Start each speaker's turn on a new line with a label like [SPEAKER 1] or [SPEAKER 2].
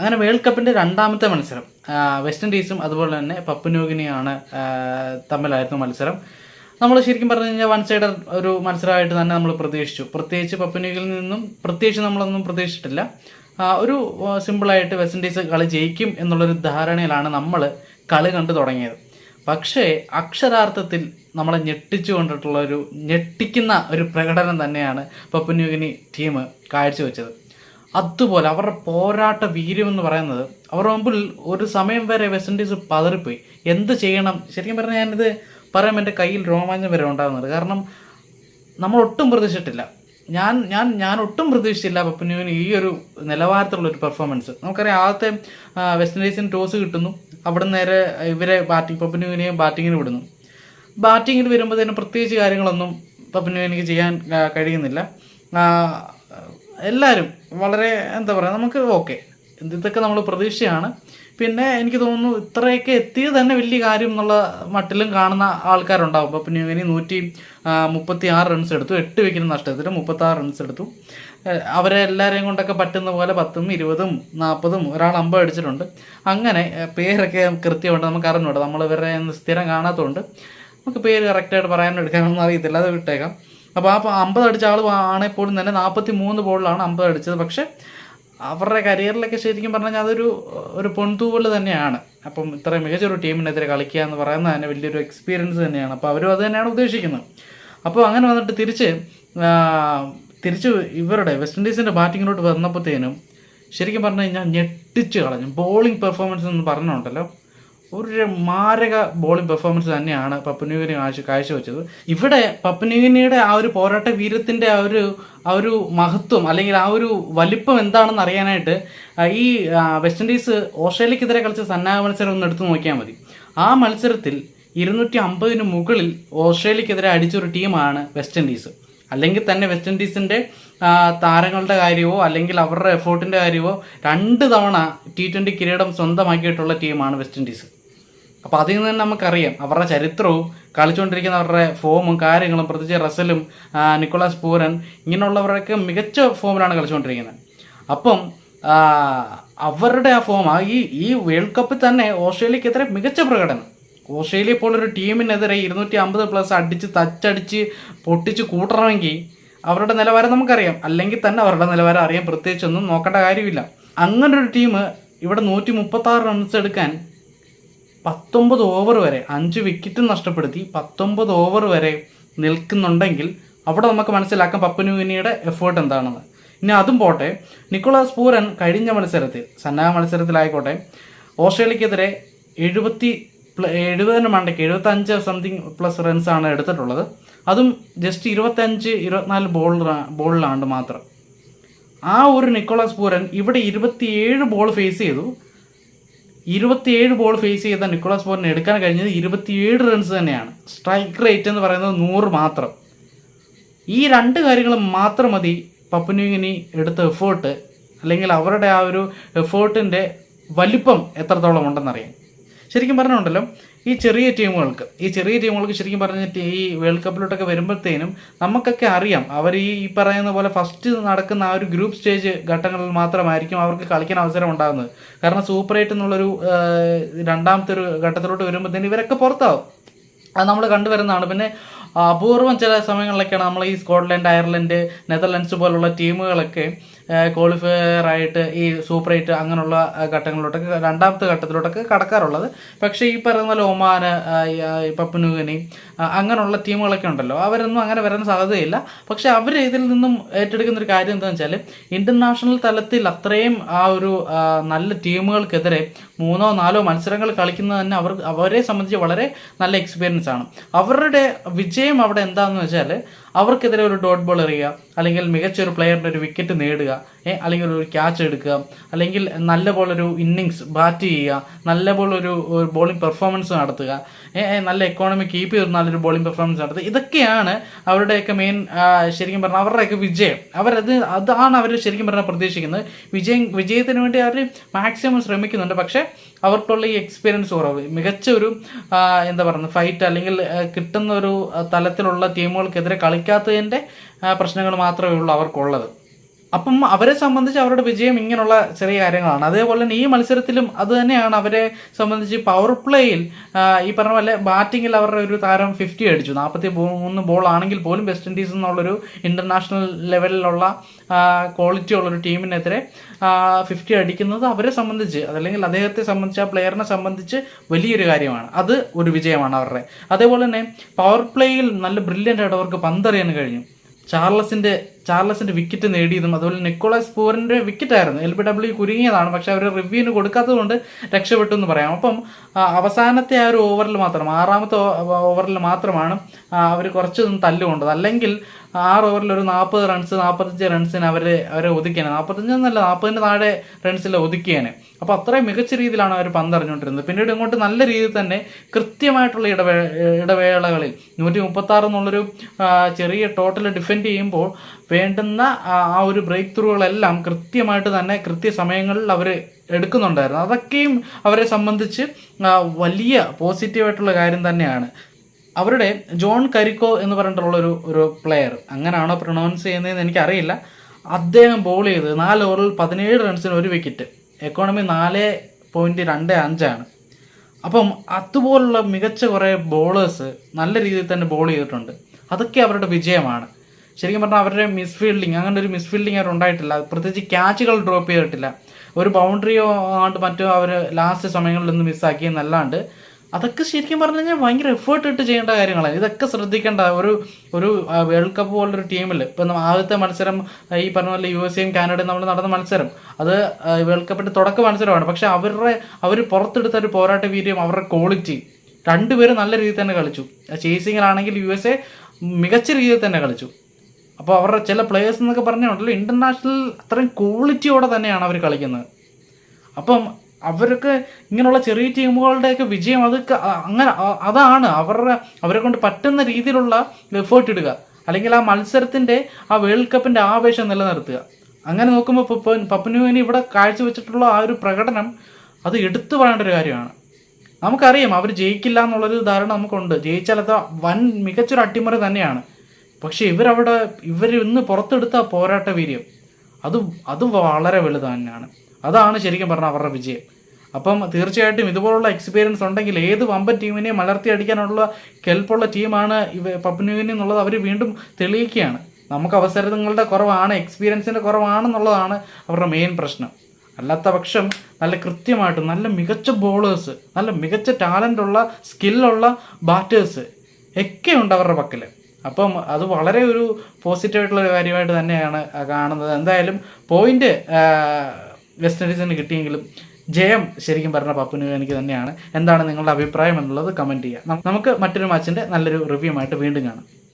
[SPEAKER 1] അങ്ങനെ വേൾഡ് കപ്പിന്റെ രണ്ടാമത്തെ മത്സരം വെസ്റ്റ് ഇൻഡീസും അതുപോലെ തന്നെ പപ്പുനോഗിനിയാണ് തമ്മിലായിരുന്നു മത്സരം. നമ്മൾ ശരിക്കും പറഞ്ഞു കഴിഞ്ഞാൽ വൺ സൈഡർ ഒരു മത്സരമായിട്ട് തന്നെ നമ്മൾ പ്രതീക്ഷിച്ചു. പ്രത്യേകിച്ച് പപ്പുനോഗിൽ നിന്നും പ്രത്യേകിച്ച് നമ്മളൊന്നും പ്രതീക്ഷിച്ചിട്ടില്ല. ഒരു സിമ്പിളായിട്ട് വെസ്റ്റ് ഇൻഡീസ് കളി ജയിക്കും എന്നുള്ളൊരു ധാരണയിലാണ് നമ്മൾ കളി കണ്ടു തുടങ്ങിയത്. പക്ഷേ അക്ഷരാർത്ഥത്തിൽ നമ്മളെ ഞെട്ടിച്ചു കൊണ്ടിട്ടുള്ള ഒരു ഞെട്ടിക്കുന്ന ഒരു പ്രകടനം തന്നെയാണ് പപ്പുന്യൂഗിനി ടീം കാഴ്ചവെച്ചത്. അതുപോലെ അവരുടെ പോരാട്ട വീര്യം എന്ന് പറയുന്നത് അവരുടെ മുമ്പിൽ ഒരു സമയം വരെ വെസ്റ്റ് ഇൻഡീസ് പതറിപ്പോയി. എന്ത് ചെയ്യണം? ശരിക്കും പറഞ്ഞാൽ ഞാനിത് പറയുമ്പോൾ എന്റെ കയ്യിൽ രോമാഞ്ചം വരെ ഉണ്ടാകുന്നത് കാരണം നമ്മൾ ഒട്ടും പ്രതീക്ഷിച്ചിട്ടില്ല. ഞാൻ ഞാൻ ഞാൻ ഒട്ടും പ്രതീക്ഷിച്ചില്ല പപ്പുനുവിന് ഈ ഒരു നിലവാരത്തിലുള്ള ഒരു പെർഫോമൻസ് നമുക്കറിയാം ആദ്യത്തെ വെസ്റ്റ് ഇൻഡീസിന് ടോസ് കിട്ടുന്നു. അവിടെ നേരെ ഇവരെ ബാറ്റിംഗ് പപ്പുനുവിനെയും ബാറ്റിങ്ങിന് വിടുന്നു. ബാറ്റിങ്ങിൽ തന്നെ പ്രത്യേകിച്ച് കാര്യങ്ങളൊന്നും പപ്പുനുവിനിക്ക് ചെയ്യാൻ കഴിയുന്നില്ല. എല്ലാവരും വളരെ എന്താ പറയുക നമുക്ക് ഓക്കെ ഇതൊക്കെ നമ്മൾ പ്രതീക്ഷയാണ്. പിന്നെ എനിക്ക് തോന്നുന്നു ഇത്രയൊക്കെ എത്തിയത് തന്നെ വലിയ കാര്യം എന്നുള്ള മട്ടിലും കാണുന്ന ആൾക്കാരുണ്ടാവും. അപ്പോൾ പിന്നെ ഇനി നൂറ്റി മുപ്പത്തി ആറ് റൺസ് എടുത്തു. എട്ട് വിക്കറ്റ് നഷ്ടത്തിൽ മുപ്പത്തി ആറ് റൺസ് എടുത്തു. അവരെ എല്ലാവരെയും കൊണ്ടൊക്കെ പറ്റുന്ന പോലെ പത്തും ഇരുപതും നാൽപ്പതും ഒരാൾ അമ്പ അടിച്ചിട്ടുണ്ട്. അങ്ങനെ പേരൊക്കെ കൃത്യമായിട്ട് നമുക്ക് അറിഞ്ഞൂടെ നമ്മൾ ഇവരെ സ്ഥിരം കാണാത്തതുകൊണ്ട് നമുക്ക് പേര് കറക്റ്റായിട്ട് പറയാനും എടുക്കാനൊന്നും അറിയത്തില്ല. അത് വിട്ടേക്കാം. അപ്പോൾ ആ അമ്പത് അടിച്ച ആൾ ആണെങ്കിൽ പോലും തന്നെ നാൽപ്പത്തി മൂന്ന് ബോളിലാണ് അമ്പത് അടിച്ചത്. പക്ഷേ അവരുടെ കരിയറിലൊക്കെ ശരിക്കും പറഞ്ഞാൽ അതൊരു ഒരു പൊൺതൂവൽ തന്നെയാണ്. അപ്പം ഇത്ര മികച്ചൊരു ടീമിനെതിരെ കളിക്കുക എന്ന് പറയുന്നത് തന്നെ വലിയൊരു എക്സ്പീരിയൻസ് തന്നെയാണ്. അപ്പോൾ അവരും അത് തന്നെയാണ് ഉദ്ദേശിക്കുന്നത്. അപ്പോൾ അങ്ങനെ വന്നിട്ട് തിരിച്ച് തിരിച്ച് ഇവരുടെ വെസ്റ്റ് ഇൻഡീസിന്റെ ബാറ്റിങ്ങിലോട്ട് വന്നപ്പോഴത്തേനും ശരിക്കും പറഞ്ഞു കഴിഞ്ഞാൽ ഞെട്ടിച്ച് കളഞ്ഞു. ബോളിംഗ് പെർഫോമൻസ് എന്ന് പറഞ്ഞുണ്ടല്ലോ ഒരു മാരക ബോളിംഗ് പെർഫോമൻസ് തന്നെയാണ് പപ്പനുവിന് കാഴ്ച കാഴ്ചവെച്ചത്. ഇവിടെ പപ്പനുവിനിയുടെ ആ ഒരു പോരാട്ട വീരത്തിന്റെ ആ ഒരു ആ ഒരു മഹത്വം അല്ലെങ്കിൽ ആ ഒരു വലിപ്പം എന്താണെന്ന് അറിയാനായിട്ട് ഈ വെസ്റ്റ് ഇൻഡീസ് ഓസ്ട്രേലിയക്കെതിരെ കളിച്ച സന്നാഹ മത്സരം ഒന്ന് എടുത്തു നോക്കിയാൽ മതി. ആ മത്സരത്തിൽ ഇരുന്നൂറ്റി അമ്പതിന് മുകളിൽ ഓസ്ട്രേലിയക്കെതിരെ അടിച്ചൊരു ടീമാണ് വെസ്റ്റ് ഇൻഡീസ് അല്ലെങ്കിൽ തന്നെ വെസ്റ്റ് ഇൻഡീസിന്റെ താരങ്ങളുടെ കാര്യമോ അല്ലെങ്കിൽ അവരുടെ എഫേർട്ടിന്റെ കാര്യമോ രണ്ട് തവണ ടി ട്വന്റി കിരീടം സ്വന്തമാക്കിയിട്ടുള്ള ടീമാണ് വെസ്റ്റ് ഇൻഡീസ് അപ്പോൾ അതിൽ നിന്ന് തന്നെ നമുക്കറിയാം അവരുടെ ചരിത്രവും കളിച്ചുകൊണ്ടിരിക്കുന്ന അവരുടെ ഫോമും കാര്യങ്ങളും പ്രത്യേകിച്ച് റസലും നിക്കോളാസ് പൂരൻ ഇങ്ങനെയുള്ളവരൊക്കെ മികച്ച ഫോമിലാണ് കളിച്ചുകൊണ്ടിരിക്കുന്നത്. അപ്പം അവരുടെ ആ ഫോം ഈ ഈ വേൾഡ് കപ്പിൽ തന്നെ ഓസ്ട്രേലിയക്കെതിരെ മികച്ച പ്രകടനം. ഓസ്ട്രേലിയ പോലൊരു ടീമിനെതിരെ ഇരുന്നൂറ്റി അമ്പത് പ്ലസ് അടിച്ച് തച്ചടിച്ച് പൊട്ടിച്ച് കൂട്ടണമെങ്കിൽ അവരുടെ നിലവാരം നമുക്കറിയാം. അല്ലെങ്കിൽ തന്നെ അവരുടെ നിലവാരം അറിയാൻ പ്രത്യേകിച്ചൊന്നും നോക്കേണ്ട കാര്യമില്ല. അങ്ങനൊരു ടീം ഇവിടെ നൂറ്റി മുപ്പത്താറ് റൺസ് എടുക്കാൻ പത്തൊമ്പത് ഓവർ വരെ അഞ്ച് വിക്കറ്റും നഷ്ടപ്പെടുത്തി പത്തൊമ്പത് ഓവർ വരെ നിൽക്കുന്നുണ്ടെങ്കിൽ അവിടെ നമുക്ക് മനസ്സിലാക്കാം പപ്പനുവിനിയുടെ എഫേർട്ട് എന്താണെന്ന്. ഇനി അതും പോട്ടെ നിക്കോളാസ് പൂരൻ കഴിഞ്ഞ മത്സരത്തിൽ സന്നാഹ മത്സരത്തിലായിക്കോട്ടെ ഓസ്ട്രേലിയക്കെതിരെ എഴുപത്തി എഴുപതിന് മണ്ടയ്ക്ക് എഴുപത്തഞ്ച് സംതിങ് പ്ലസ് റൺസ് ആണ് എടുത്തിട്ടുള്ളത്. അതും ജസ്റ്റ് ഇരുപത്തഞ്ച് ഇരുപത്തിനാല് ബോൾ ബോളിലാണ് മാത്രം. ആ ഒരു നിക്കോളാസ് പൂരൻ ഇവിടെ ഇരുപത്തിയേഴ് ബോൾ ഫേസ് ചെയ്തു. ഇരുപത്തിയേഴ് ബോൾ ഫേസ് ചെയ്ത നിക്കോളാസ് പോറിന് എടുക്കാൻ കഴിഞ്ഞത് ഇരുപത്തിയേഴ് റൺസ് തന്നെയാണ്. സ്ട്രൈക്ക് റേറ്റ് എന്ന് പറയുന്നത് നൂറ് മാത്രം. ഈ രണ്ട് കാര്യങ്ങൾ മാത്രം മതി പപ്പുന്യൂങ്ങിനി എടുത്ത എഫേർട്ട് അല്ലെങ്കിൽ അവരുടെ ആ ഒരു എഫേർട്ടിന്റെ വലിപ്പം എത്രത്തോളം ഉണ്ടെന്നറിയാം ശരിക്കും പറഞ്ഞുണ്ടല്ലോ ഈ ചെറിയ ടീമുകൾക്ക് ഈ ചെറിയ ടീമുകൾക്ക് ശരിക്കും പറഞ്ഞിട്ട് ഈ വേൾഡ് കപ്പിലോട്ടൊക്കെ വരുമ്പോഴത്തേനും നമുക്കൊക്കെ അറിയാം അവർ ഈ ഈ പറയുന്ന പോലെ ഫസ്റ്റ് നടക്കുന്ന ആ ഒരു ഗ്രൂപ്പ് സ്റ്റേജ് ഘട്ടങ്ങളിൽ മാത്രമായിരിക്കും അവർക്ക് കളിക്കാൻ അവസരം ഉണ്ടാകുന്നത് കാരണം സൂപ്പർ എയ്റ്റ് എന്നുള്ളൊരു രണ്ടാമത്തെ ഒരു ഘട്ടത്തിലോട്ട് വരുമ്പോഴത്തേനും ഇവരൊക്കെ പുറത്താവും. അത് നമ്മൾ കണ്ടുവരുന്നതാണ്. പിന്നെ അപൂർവം ചില സമയങ്ങളിലൊക്കെയാണ് നമ്മൾ ഈ സ്കോട്ട്ലൻഡ് അയർലൻഡ് നെതർലൻഡ്സ് പോലുള്ള ടീമുകളൊക്കെ ക്വാളിഫയർ ആയിട്ട് ഈ സൂപ്പർ എയ്റ്റ് അങ്ങനെയുള്ള ഘട്ടങ്ങളിലോട്ടൊക്കെ രണ്ടാമത്തെ ഘട്ടത്തിലോട്ടൊക്കെ കടക്കാറുള്ളത്. പക്ഷേ ഈ പറയുന്ന ഒമാൻ പപ്പനുഗനി അങ്ങനെയുള്ള ടീമുകളൊക്കെ ഉണ്ടല്ലോ. അവരൊന്നും അങ്ങനെ വരാൻ സാധ്യതയില്ല. പക്ഷെ അവർ ഇതിൽ നിന്നും ഏറ്റെടുക്കുന്ന ഒരു കാര്യം എന്താണെന്ന് വെച്ചാൽ ഇന്റർനാഷണൽ തലത്തിൽ അത്രയും ആ ഒരു നല്ല ടീമുകൾക്കെതിരെ മൂന്നോ നാലോ മത്സരങ്ങൾ കളിക്കുന്നത് തന്നെ അവർ അവരെ സംബന്ധിച്ച് വളരെ നല്ല എക്സ്പീരിയൻസ് ആണ്. അവരുടെ വിജയം അവിടെ എന്താണെന്ന് വെച്ചാൽ അവർക്കെതിരെ ഒരു ഡോട്ട് ബോൾ എറിയുക അല്ലെങ്കിൽ മികച്ചൊരു പ്ലെയറിന്റെ ഒരു വിക്കറ്റ് നേടുക അല്ലെങ്കിൽ ഒരു ക്യാച്ച് എടുക്കുക അല്ലെങ്കിൽ നല്ല പോലൊരു ഇന്നിങ്സ് ബാറ്റ് ചെയ്യുക നല്ല പോലൊരു ബോളിംഗ് പെർഫോമൻസ് നടത്തുക നല്ല എക്കോണമി കീപ്പ് ചെയ്ത് നല്ലൊരു ബോളിംഗ് പെർഫോമൻസ് നടത്തുക. ഇതൊക്കെയാണ് അവരുടെയൊക്കെ മെയിൻ ശരിക്കും പറഞ്ഞാൽ അവരുടെയൊക്കെ വിജയം. അവരത് അതാണ് അവർ ശരിക്കും പറഞ്ഞാൽ പ്രതീക്ഷിക്കുന്നത്. വിജയം വിജയത്തിന് വേണ്ടി അവർ മാക്സിമം ശ്രമിക്കുന്നുണ്ട്. പക്ഷേ അവർക്കുള്ള ഈ എക്സ്പീരിയൻസ് കുറവ് മികച്ച ഒരു എന്താ പറയുന്നത് ഫൈറ്റ് അല്ലെങ്കിൽ കിട്ടുന്ന ഒരു തലത്തിലുള്ള ടീമുകൾക്കെതിരെ കളിക്കാത്തതിന്റെ പ്രശ്നങ്ങൾ മാത്രമേ ഉള്ളൂ അവർക്കുള്ളത്. അപ്പം അവരെ സംബന്ധിച്ച് അവരുടെ വിജയം ഇങ്ങനെയുള്ള ചെറിയ കാര്യങ്ങളാണ്. അതേപോലെ തന്നെ ഈ മത്സരത്തിലും അത് തന്നെയാണ് അവരെ സംബന്ധിച്ച് പവർ പ്ലേയിൽ ഈ പറഞ്ഞ പോലെ ബാറ്റിങ്ങിൽ അവരുടെ ഒരു താരം ഫിഫ്റ്റി അടിച്ചു. നാൽപ്പത്തി മൂന്ന് ബോൾ ആണെങ്കിൽ പോലും വെസ്റ്റ് ഇൻഡീസ് എന്നുള്ളൊരു ഇന്റർനാഷണൽ ലെവലിലുള്ള ക്വാളിറ്റി ഉള്ളൊരു ടീമിനെതിരെ ഫിഫ്റ്റി അടിക്കുന്നത് അവരെ സംബന്ധിച്ച് അതല്ലെങ്കിൽ അദ്ദേഹത്തെ സംബന്ധിച്ച് ആ പ്ലെയറിനെ സംബന്ധിച്ച് വലിയൊരു കാര്യമാണ്. അത് ഒരു വിജയമാണ് അവരുടെ. അതേപോലെ തന്നെ പവർ പ്ലേയിൽ നല്ല ബ്രില്യന്റ് ആയിട്ട് അവർക്ക് പന്തറിയാൻ കഴിഞ്ഞു. ചാർലസിന്റെ ചാർലസിന്റെ വിക്കറ്റ് നേടിയതും അതുപോലെ നിക്കോളാസ് വിക്കറ്റ് ആയിരുന്നു. എൽ ബി ഡബ്ല്യു കുരുങ്ങിയതാണ് പക്ഷെ അവർ റിവ്യൂവിന് കൊടുക്കാത്തത് കൊണ്ട് രക്ഷപ്പെട്ടു എന്ന് പറയാം. അപ്പം അവസാനത്തെ ആ ഒരു ഓവറിൽ മാത്രം ആറാമത്തെ ഓവറിൽ മാത്രമാണ് അവർ കുറച്ചൊന്നും തല്ലുകൊണ്ടത്. അല്ലെങ്കിൽ ആറ് ഓവറിൽ ഒരു നാൽപ്പത് റൺസ് നാൽപ്പത്തഞ്ച് റൺസിന് അവരെ അവരെ ഒതുക്കിയാണ് നാൽപ്പത്തഞ്ച് എന്നല്ല നാൽപ്പതിന് താഴെ റൺസിൽ ഒതുക്കിയാണ് അപ്പോൾ അത്രയും മികച്ച രീതിയിലാണ് അവർ പന്തറിഞ്ഞുകൊണ്ടിരുന്നത് പിന്നീട് ഇങ്ങോട്ട് നല്ല രീതിയിൽ തന്നെ കൃത്യമായിട്ടുള്ള ഇടവേ ഇടവേളകളിൽ നൂറ്റി മുപ്പത്തി ആറ് എന്നുള്ളൊരു ചെറിയ ടോട്ടൽ ഡിഫെൻഡ് ചെയ്യുമ്പോൾ വേണ്ടുന്ന ആ ഒരു ബ്രേക്ക് ത്രൂകളെല്ലാം കൃത്യമായിട്ട് തന്നെ കൃത്യസമയങ്ങളിൽ അവർ എടുക്കുന്നുണ്ടായിരുന്നു. അതൊക്കെയും അവരെ സംബന്ധിച്ച് വലിയ പോസിറ്റീവായിട്ടുള്ള കാര്യം തന്നെയാണ്. അവരുടെ ജോൺ കരിക്കോ എന്ന് പറഞ്ഞിട്ടുള്ള ഒരു ഒരു പ്ലെയർ അങ്ങനെയാണോ പ്രൊണൗൺസ് ചെയ്യുന്നതെന്ന് എനിക്കറിയില്ല. അദ്ദേഹം ബോൾ ചെയ്ത് നാല് ഓവറിൽ പതിനേഴ് റൺസിന് ഒരു വിക്കറ്റ് എക്കോണമി നാല് പോയിന്റ് രണ്ട് അഞ്ചാണ് അപ്പം അതുപോലുള്ള മികച്ച കുറേ ബോളേഴ്സ് നല്ല രീതിയിൽ തന്നെ ബോൾ ചെയ്തിട്ടുണ്ട്. അതൊക്കെ അവരുടെ വിജയമാണ്. ശരിക്കും പറഞ്ഞാൽ അവരുടെ മിസ് ഫീൽഡിങ് അങ്ങനെ ഒരു മിസ് ഫീൽഡിങ് അവർ ഉണ്ടായിട്ടില്ല പ്രത്യേകിച്ച് ക്യാച്ചുകൾ ഡ്രോപ്പ് ചെയ്തിട്ടില്ല. ഒരു ബൗണ്ടറിയോ ആണ്ട് മറ്റോ അവർ ലാസ്റ്റ് സമയങ്ങളിൽ നിന്ന് മിസ്സാക്കി എന്നല്ലാണ്ട് അതൊക്കെ ശരിക്കും പറഞ്ഞു കഴിഞ്ഞാൽ ഭയങ്കര എഫേർട്ട് ഇട്ട് ചെയ്യേണ്ട കാര്യങ്ങളാണ്. ഇതൊക്കെ ശ്രദ്ധിക്കേണ്ട ഒരു ഒരു വേൾഡ് കപ്പ് പോലൊരു ടീമിൽ ഇപ്പം ആദ്യത്തെ മത്സരം ഈ പറഞ്ഞ പോലെ യു എസ് എയും കാനഡയും നമ്മൾ നടന്ന മത്സരം. അത് വേൾഡ് കപ്പിന്റെ തുടക്ക മത്സരമാണ്. പക്ഷെ അവരുടെ അവർ പുറത്തെടുത്ത ഒരു പോരാട്ട വീര്യം അവരുടെ ക്വാളിറ്റി രണ്ടുപേരും നല്ല രീതിയിൽ തന്നെ കളിച്ചു. ചേസിങ്ങിലാണെങ്കിൽ യു എസ് എ മികച്ച രീതിയിൽ തന്നെ കളിച്ചു. അപ്പോൾ അവരുടെ ചില പ്ലേയേഴ്സ് എന്നൊക്കെ പറഞ്ഞുണ്ടല്ലോ ഇന്റർനാഷണൽ അത്രയും ക്വാളിറ്റിയോടെ തന്നെയാണ് അവർ കളിക്കുന്നത്. അപ്പം അവർക്ക് ഇങ്ങനെയുള്ള ചെറിയ ടീമുകളുടെയൊക്കെ വിജയം അത് അങ്ങനെ അതാണ് അവരുടെ അവരെ കൊണ്ട് പറ്റുന്ന രീതിയിലുള്ള എഫേർട്ട് ഇടുക. അല്ലെങ്കിൽ ആ മത്സരത്തിന്റെ ആ വേൾഡ് കപ്പിന്റെ ആവേശം നിലനിർത്തുക. അങ്ങനെ നോക്കുമ്പോൾ പപ്പനുവിന് ഇവിടെ കാഴ്ചവെച്ചിട്ടുള്ള ആ ഒരു പ്രകടനം അത് എടുത്തു പറയേണ്ട ഒരു കാര്യമാണ്. നമുക്കറിയാം അവർ ജയിക്കില്ല എന്നുള്ളൊരു ധാരണ നമുക്കുണ്ട്. ജയിച്ചാൽ അത് വൻ മികച്ചൊരു അട്ടിമറി തന്നെയാണ്. പക്ഷെ ഇവരവിടെ ഇവർ ഇന്ന് പുറത്തെടുത്ത പോരാട്ട വീര്യം അത് അത് വളരെ വലുത് തന്നെയാണ്. അതാണ് ശരിക്കും പറഞ്ഞാൽ അവരുടെ വിജയം. അപ്പം തീർച്ചയായിട്ടും ഇതുപോലുള്ള എക്സ്പീരിയൻസ് ഉണ്ടെങ്കിൽ ഏത് വമ്പൻ ടീമിനെയും മലർത്തി അടിക്കാനുള്ള കെൽപ്പുള്ള ടീമാണ് ഇവ പപ്പനുവിനി എന്നുള്ളത് അവർ വീണ്ടും തെളിയിക്കുകയാണ്. നമുക്ക് അവസരങ്ങളുടെ കുറവാണ് എക്സ്പീരിയൻസിന്റെ കുറവാണെന്നുള്ളതാണ് അവരുടെ മെയിൻ പ്രശ്നം. അല്ലാത്ത പക്ഷം നല്ല കൃത്യമായിട്ട് നല്ല മികച്ച ബോളേഴ്സ് നല്ല മികച്ച ടാലന്റുള്ള സ്കില്ലുള്ള ബാറ്റേഴ്സ് ഒക്കെ ഉണ്ട് അവരുടെ പക്കൽ അപ്പം അത് വളരെ ഒരു പോസിറ്റീവായിട്ടുള്ള ഒരു കാര്യമായിട്ട് തന്നെയാണ് കാണുന്നത്. എന്തായാലും പോയിന്റ് വെസ്റ്റ് ഇൻഡീസിന് കിട്ടിയെങ്കിലും ജയം ശരിക്കും പറഞ്ഞ പപ്പുനു എനിക്ക് തന്നെയാണ്. എന്താണ് നിങ്ങളുടെ അഭിപ്രായം എന്നുള്ളത് കമന്റ് ചെയ്യുക നമുക്ക് മറ്റൊരു മാച്ചിന്റെ നല്ലൊരു റിവ്യൂ ആയിട്ട് വീണ്ടും കാണാം.